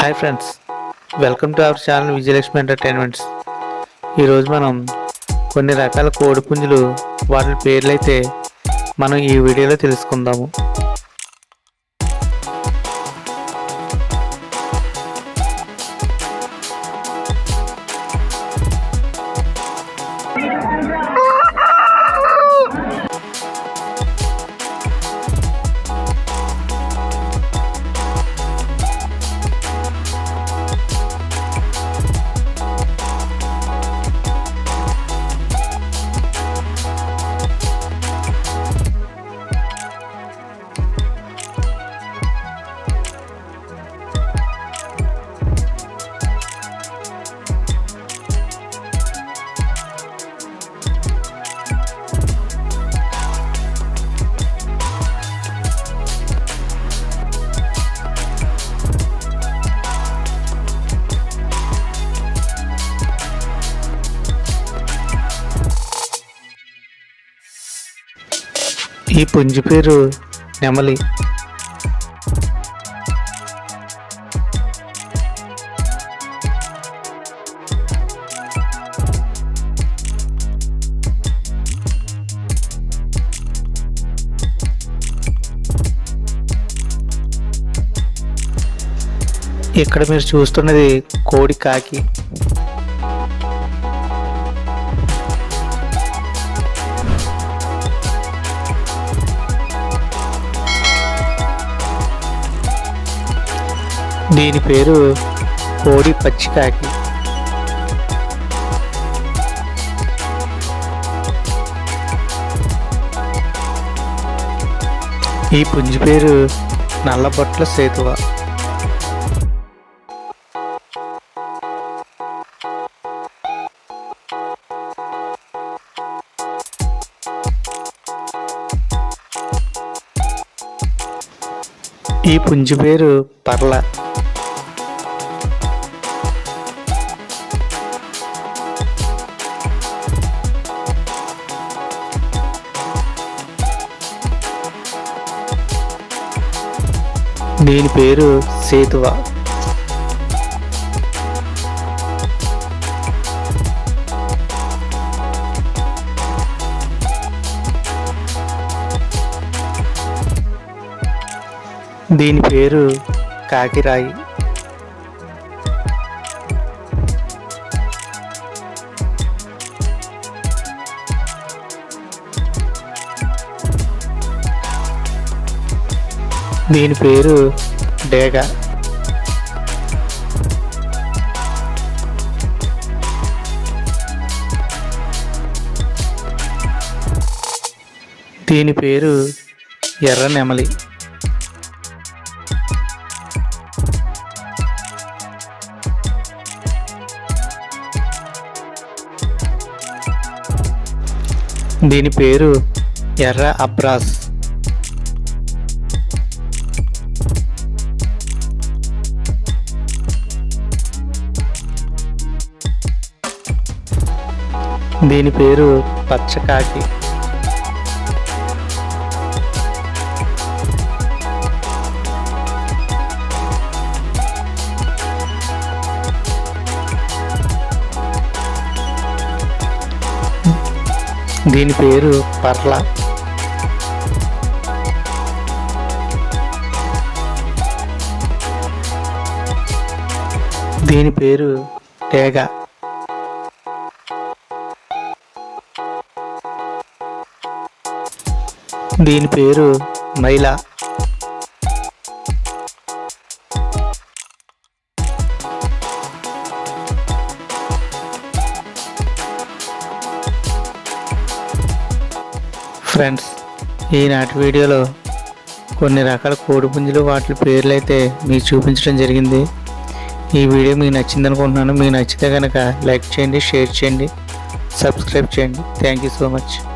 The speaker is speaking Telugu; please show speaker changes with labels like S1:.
S1: Hi friends welcome to our channel Vijayalakshmi entertainments ఈరోజు మనం కొన్ని రకాల కోడిపుంజులు వాటి పేర్లు అయితే మనం ఈ వీడియోలో తెలుసుకుందాము. ఈ పుంజు పేరు నెమలి. ఇక్కడ మీరు చూస్తున్నది కోడి కాకి. దీని పేరు కోడి పచ్చికాకి. ఈ పుంజు పేరు నల్లబొట్ల సేతువ. ఈ పుంజు పేరు పర్ల. దీని పేరు సేతువ. దీని పేరు కాకిరాయి. దీని పేరు డేగ. దీని పేరు ఎర్ర నెమలి. దీని పేరు ఎర్ర అబ్రాస్. దీని పేరు పచ్చకాకి. దీని పేరు పర్ల. దీని పేరు తేగ. దీని పేరు మైలా. ఫ్రెండ్స్ ఈనాటి వీడియోలో కొన్ని రకాల కోడిపుంజులు వాటి పేర్లు అయితే మీకు చూపించడం జరిగింది. ఈ వీడియో మీకు నచ్చింది అనుకుంటున్నాను మీకు నచ్చితే కనుక లైక్ చేయండి షేర్ చేయండి సబ్స్క్రైబ్ చేయండి. Thank you so much.